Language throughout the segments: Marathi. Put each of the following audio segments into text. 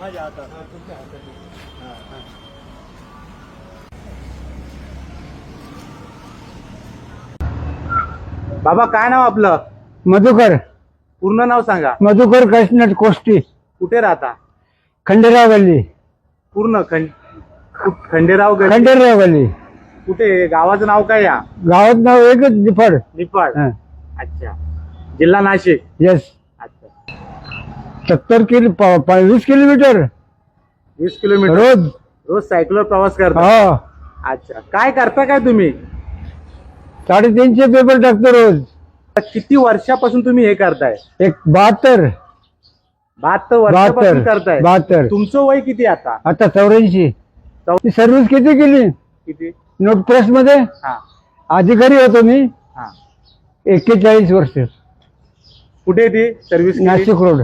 माझ्या हातात बाबा काय नाव आपलं? मधुकर. पूर्ण नाव सांगा. मधुकर कृष्ण कोष्टी. कुठे राहता? खंडेराव गल्ली. पूर्ण खंड खंडेराव गल्ली. खंडेराव गल्ली. कुठे? गावाचं नाव काय या? गावात नाव एकच निफाड. निपाड अच्छा. जिल्हा नाशिक. येस सत्तर किलो वीस किलोमीटर. वीस किलोमीटर. रोज. रोज सायकलवर प्रवास करता? हो. अच्छा. काय करता काय तुम्ही? साडेतीनशे पेपर टाकतो रोज. किती वर्षापासून तुम्ही हे करताय? एक बहात्तर. बहात्तर वर्षापासून बहात्तर. करताय. बहात्तर. तुमचं वय किती आता? आता चौऱ्याऐंशी. सर्व्हिस किती केली? किती? नोट प्रेस मध्ये? हा. अधिकारी होतो मी. हा. एक्केचाळीस वर्ष. कुठे ती सर्व्हिस नाशिक रोड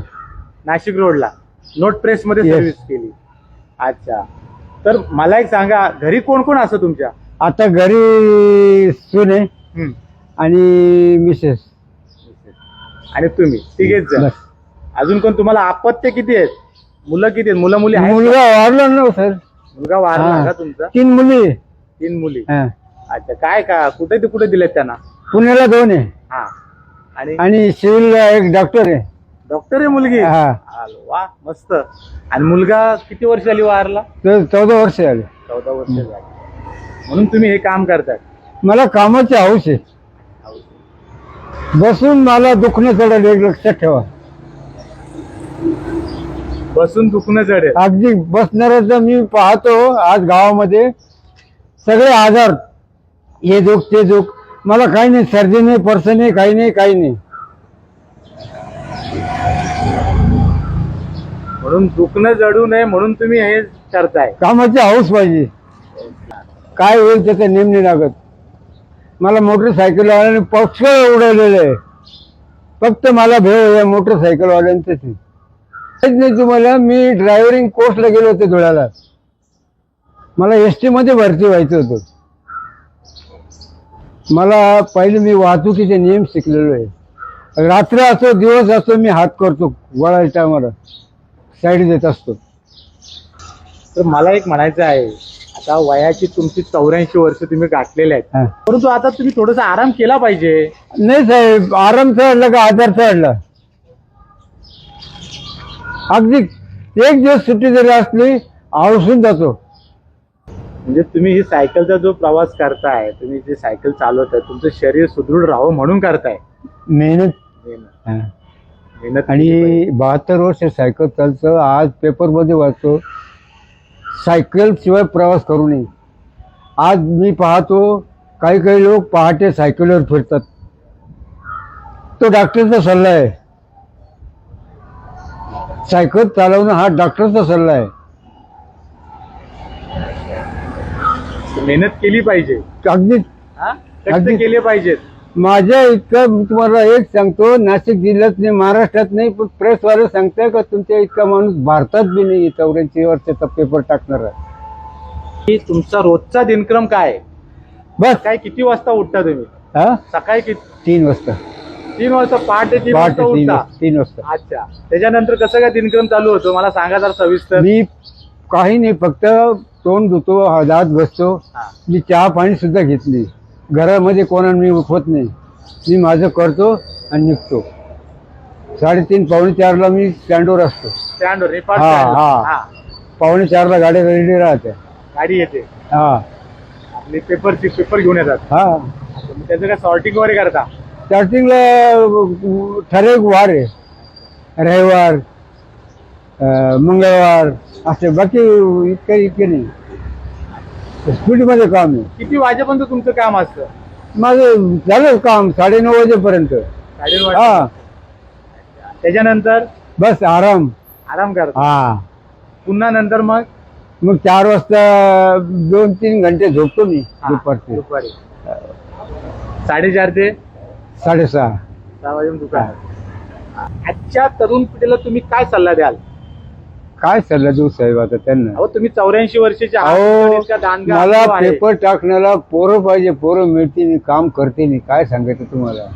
नाशिक रोडला. नोट प्रेस मध्ये Yes. सर्व्हिस केली. अच्छा. तर मला एक सांगा घरी कोण कोण असं तुमच्या? आता घरी सुने हम्म. आणि मिसेस. आणि तुम्ही तिघेच जण. बस. अजून कोण? तुम्हाला आपत्य किती आहेत? मुलं किती आहेत? मुलं मुली आहेत? मुलगा वारला ना सर. मुलगा वारला हा. का तुमचा? तीन मुली तीन मुली. हा. अच्छा काय का? कुठे ते कुठे दिलेत त्यांना? पुण्याला दोन आहे. हा. आणि? आणि एक डॉक्टर आहे. डॉक्टर आहे मुलगी. हा. आलो, वा मस्त. आणि मुलगा किती वर्ष झाली वारला? तर चौदा वर्ष झाले. चौदा वर्ष झाली. म्हणून तुम्ही हे काम करताय मला कामाची हौस आहे. बसून मला दुखणं चढेल एक लक्षात ठेवा. बसून दुखणं चढेल. अगदी बसणाऱ्याचं मी पाहतो आज गावामध्ये. सगळे आजार. हे दुख ते दुख. मला काही नाही सर्दी नाही पर्स नाही काही नाही काही नाही. म्हणून दुखणं जडू नये म्हणून तुम्ही हे करताय. कामाची हौस पाहिजे. काय होईल त्याचं नेम लागत. मला मोटरसायकलवाल्याने पक्ष उडवलेले आहे. फक्त मला भेळ या मोटरसायकलवाल्यांचंच आहे. नाही तुम्हाला मी ड्रायव्हरिंग कोर्सला गेलो होते धुळ्याला. मला एस टी मध्ये भरती व्हायचं होतं. मला पहिले मी वाहतुकीचे नियम शिकलेलो आहे. रात्र असो दिवस असो मी हात करतो वळायच्या टायमाला. साईड देत असतो. तर मला एक म्हणायचं आहे आता वयाची तुमची चौऱ्याऐंशी वर्ष तुम्ही गाठलेले आहेत. हा. परंतु आता तुम्ही थोडासा आराम केला पाहिजे. नाही साहेब आराम चढला का आजार चढला? अगदी एक दिवस सुट्टी जरी असली आवसून जातो. म्हणजे तुम्ही ही सायकलचा जो प्रवास करताय तुम्ही जे सायकल चालवताय तुमचं शरीर सुदृढ राहावं म्हणून करताय. मेहनत. मेहनत. हा. आणि बहात्तर वर्ष सायकल चालतं आज पेपरमध्ये वाचतो सायकल शिवाय प्रवास करू नये. आज मी पाहतो काही काही लोक पहाटे सायकलवर फिरतात. तो डॉक्टरचा सल्ला आहे. सायकल चालवणं हा डॉक्टरचा सल्ला आहे. मेहनत केली पाहिजे. हा? अगदी- केले पाहिजेत. माझ्या इतकं मी तुम्हाला एक सांगतो नाशिक जिल्ह्यात नाही महाराष्ट्रात नाही पण प्रेसवाले सांगताय का तुमच्या इतका माणूस भारतात बी नाही चौऱ्याऐंशी वर्षाचा पेपर टाकणार आहे. की तुमचा रोजचा दिनक्रम काय? आहे? बस. सकाळी किती वाजता उठता तुम्ही? हा? सकाळी किती तीन वाजता. तीन वाजता पहाटे तीन पहाटे वाजता तीन उठता? वाजता तीन वाजता. अच्छा. त्याच्यानंतर कसं काय दिनक्रम चालू होतो? मला सांगा जरा सविस्तर. मी काही नाही फक्त तोंड धुतो हा दात बसतो हा. मी चहा पाणी सुद्धा घेतली घरामध्ये कोणा मी उठवत नाही. मी माझं करतो आणि निघतो. साडेतीन पावणे चारला मी स्टँडवर असतो. स्टँडवर हा, स्टँडवर. हा. हा. पावणे चारला गाड्या रेडी राहत्या. गाडी येते. हा. आपली पेपरची पेपर घेऊन येतात. हा. तुम्ही त्याचं काय सॉर्टिंग वगैरे करता? स्टार्टिंगला ठराविक वार आहे. रविवार अं, मंगळवार असे बाकी इतके इतके नाही. स्पीडमध्ये काम आहे. किती वाजेपर्यंत तुमचं काम असतं? माझं झालं काम साडेनऊ वाजेपर्यंत. साडेनऊ हा. वाजता त्याच्यानंतर? बस आराम. आराम करता. हा. पुन्हा नंतर मग? मग चार वाजता दोन तीन घंटे झोपतो मी हा, दुपारचे. दुपारी. साडेचार ते? साडेसहा. सहा वाजून दुकान. आजच्या तरुण पिढीला तुम्ही काय सल्ला द्याल? काय सल्ला देऊ साहेब आता त्यांना? अहो तुम्ही चौऱ्याऐंशी वर्षाचे आहात, अहो मला अनुभव आहे. पेपर टाकण्याला पोरं पाहिजे पोरं मिळते नाही काम करते नाही काय सांगायचं तुम्हाला?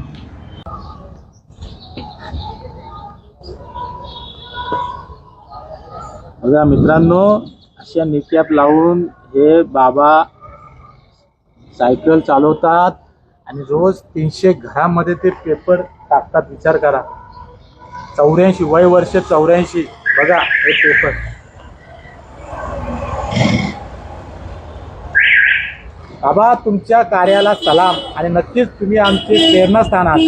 बघा मित्रांनो अशा निकॅप लावून हे बाबा सायकल चालवतात आणि रोज तीनशे घरामध्ये ते पेपर टाकतात. विचार करा. चौऱ्याऐंशी वय वर्ष चौऱ्याऐंशी. बघा हे पेपर. बाबा तुमच्या कार्याला सलाम आणि नक्कीच तुम्ही आमचे प्रेरणास्थान आहात.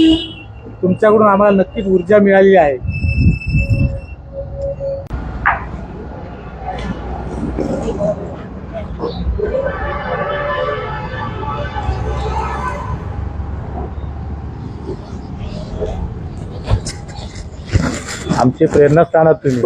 तुमच्याकडून आम्हाला नक्कीच ऊर्जा मिळालेली आहे. आमचे प्रेरणास्थान आहात तुम्ही.